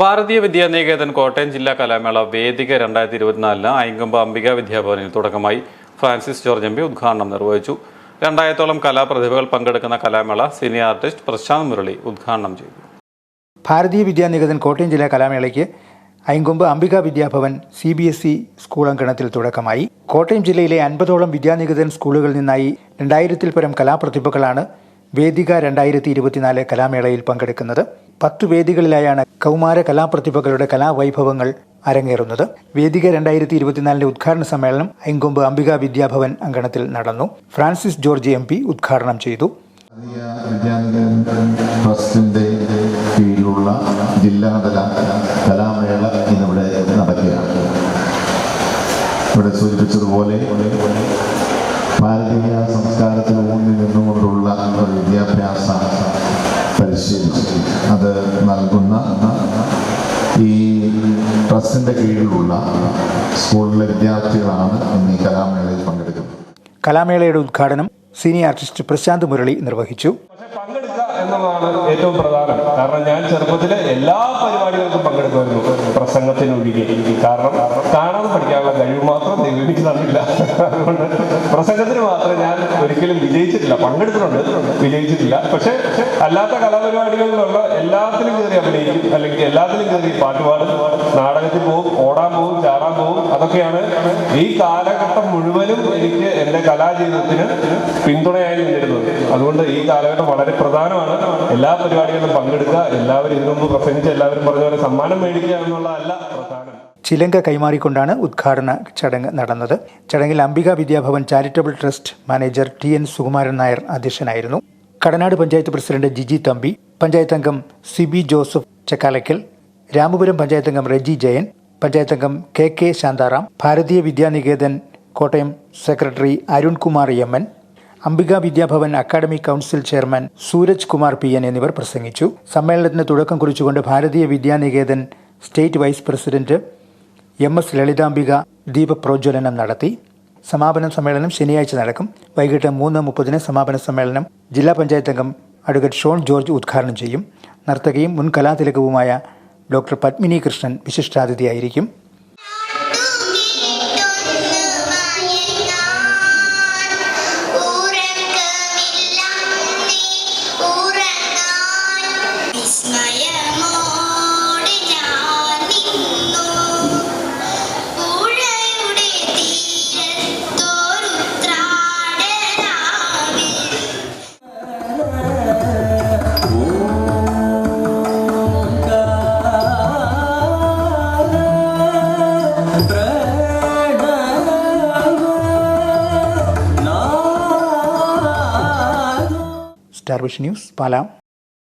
ഭാരതീയ വിദ്യാനികേതൻ കോട്ടയം ജില്ലാ കലാമേള വേദിക രണ്ടായിരത്തി ഇരുപത്തിനാലിന് അയങ്കമ്പ അംബിക വിദ്യാഭവനിൽ തുടക്കമായി ഫ്രാൻസിസ് ജോർജ് എം പി ഉദ്ഘാടനം നിർവഹിച്ചു. രണ്ടായിരത്തോളം കലാപ്രതിഭകൾ പങ്കെടുക്കുന്ന കലാമേള സീനിയർ ആർട്ടിസ്റ്റ് പ്രശാന്ത് മുരളി ഉദ്ഘാടനം ചെയ്തു. ഭാരതീയ വിദ്യാനികേതൻ കോട്ടയം ജില്ലാ കലാമേളയ്ക്ക് Ayankombu Ambika Vidyabhavan C B S E school അങ്കണത്തിൽ തുടക്കമായി. കോട്ടയം ജില്ലയിലെ അൻപതോളം വിദ്യാനികേതൻ സ്കൂളുകളിൽ നിന്നായി രണ്ടായിരത്തിൽ പരം കലാപ്രതിഭകളാണ് വേദിക രണ്ടായിരത്തി ഇരുപത്തിനാല് കലാമേളയിൽ പങ്കെടുക്കുന്നത്. പത്തു വേദികളിലായാണ് കൗമാര കലാപ്രതിഭകളുടെ കലാവൈഭവങ്ങൾ അരങ്ങേറുന്നത്. വേദിക രണ്ടായിരത്തി ഇരുപത്തിനാലിന്റെ ഉദ്ഘാടന സമ്മേളനം അയങ്കൊമ്പ് അംബിക വിദ്യാഭവൻ അങ്കണത്തിൽ നടന്നു. ഫ്രാൻസിസ് ജോർജ് എം പി ഉദ്ഘാടനം ചെയ്തു. ജില്ലാതല കലാമേള ഇന്നിവിടെ നടക്കുകയാണ്. ഇവിടെ സൂചിപ്പിച്ചതുപോലെ ഭാരതീയ സംസ്കാരത്തിൽ ഊന്നി നിന്നുകൊണ്ടുള്ള വിദ്യാഭ്യാസ ട്രസ്റ്റിന്റെ കീഴിലുള്ള സ്കൂളിലെ വിദ്യാർത്ഥികളാണ് ഇന്ന് ഈ കലാമേളയിൽ പങ്കെടുക്കുന്നത്. കലാമേളയുടെ ഉദ്ഘാടനം സീനിയർ ആർട്ടിസ്റ്റ് പ്രശാന്ത് മുരളി നിർവഹിച്ചു. എന്നുള്ളതാണ് ഏറ്റവും പ്രധാനം. കാരണം ഞാൻ ചെറുപ്പത്തിലെ എല്ലാ പരിപാടികൾക്കും പങ്കെടുക്കുമായിരുന്നു. പ്രസംഗത്തിനൊഴികെ. കാരണം കാണാതെ പഠിക്കാനുള്ള കഴിവ് മാത്രം ദൈവം എനിക്ക് തന്നില്ല. അതുകൊണ്ട് പ്രസംഗത്തിന് മാത്രം ഒരിക്കലും വിജയിച്ചിട്ടില്ല. പങ്കെടുത്തിട്ടുണ്ട്. വിജയിച്ചിട്ടില്ല. പക്ഷെ അല്ലാത്ത കലാപരിപാടികളിലുള്ള എല്ലാത്തിലും കയറി അഭിനയിക്കും. അല്ലെങ്കിൽ എല്ലാത്തിലും കയറി പാട്ട് പാടും. നാടകത്തിൽ പോകും ഓടാൻ പോകും ചാടാൻ പോകും അതൊക്കെയാണ് ഈ കാലഘട്ടം മുഴുവനും എനിക്ക് എന്റെ കലാജീവിതത്തിന് പിന്തുണയായി നിന്നിരുന്നത്. അതുകൊണ്ട് ഈ കാലഘട്ടം വളരെ പ്രധാനമാണ്. എല്ലാ പരിപാടികളിലും പങ്കെടുക്കുക. എല്ലാവരും ഇതിനൊന്ന് പ്രസംഗിച്ച് എല്ലാവരും പറഞ്ഞ പോലെ സമ്മാനം മേടിക്കുക എന്നുള്ളതല്ല പ്രധാനം. ചിലങ്ക കൈമാറിക്കൊണ്ടാണ് ഉദ്ഘാടന ചടങ്ങ് നടന്നത്. ചടങ്ങിൽ Ambika Vidyabhavan charitable trust manager T N Sukumaran Nair അധ്യക്ഷനായിരുന്നു. കടനാട് പഞ്ചായത്ത് പ്രസിഡന്റ് ജിജി തമ്പി പഞ്ചായത്ത് അംഗം സിബി ജോസഫ് ചക്കാലക്കൽ രാമപുരം പഞ്ചായത്ത് അംഗം റെജി ജയൻ പഞ്ചായത്ത് അംഗം K K Shantharam Bharatiya Vidyanikethan Kottayam secretary Arunkumar M N Ambika Vidyabhavan academy council chairman Suraj Kumar P N എന്നിവർ പ്രസംഗിച്ചു. സമ്മേളനത്തിന് തുടക്കം കുറിച്ചുകൊണ്ട് Bharatiya Vidyanikethan state vice president M S Lalithambika ദീപപ്രോജ്വലനം നടത്തി. സമാപന സമ്മേളനം ശനിയാഴ്ച നടക്കും. വൈകിട്ട് മൂന്ന് മുപ്പതിന് സമാപന സമ്മേളനം ജില്ലാ പഞ്ചായത്ത് അംഗം അഡ്വക്കേറ്റ് ഷോൺ ജോർജ് ഉദ്ഘാടനം ചെയ്യും. നർത്തകിയും മുൻ കലാതിലകവുമായ ഡോക്ടർ പത്മിനി കൃഷ്ണൻ വിശിഷ്ടാതിഥിയായിരിക്കും. Star Vision News പാലാം.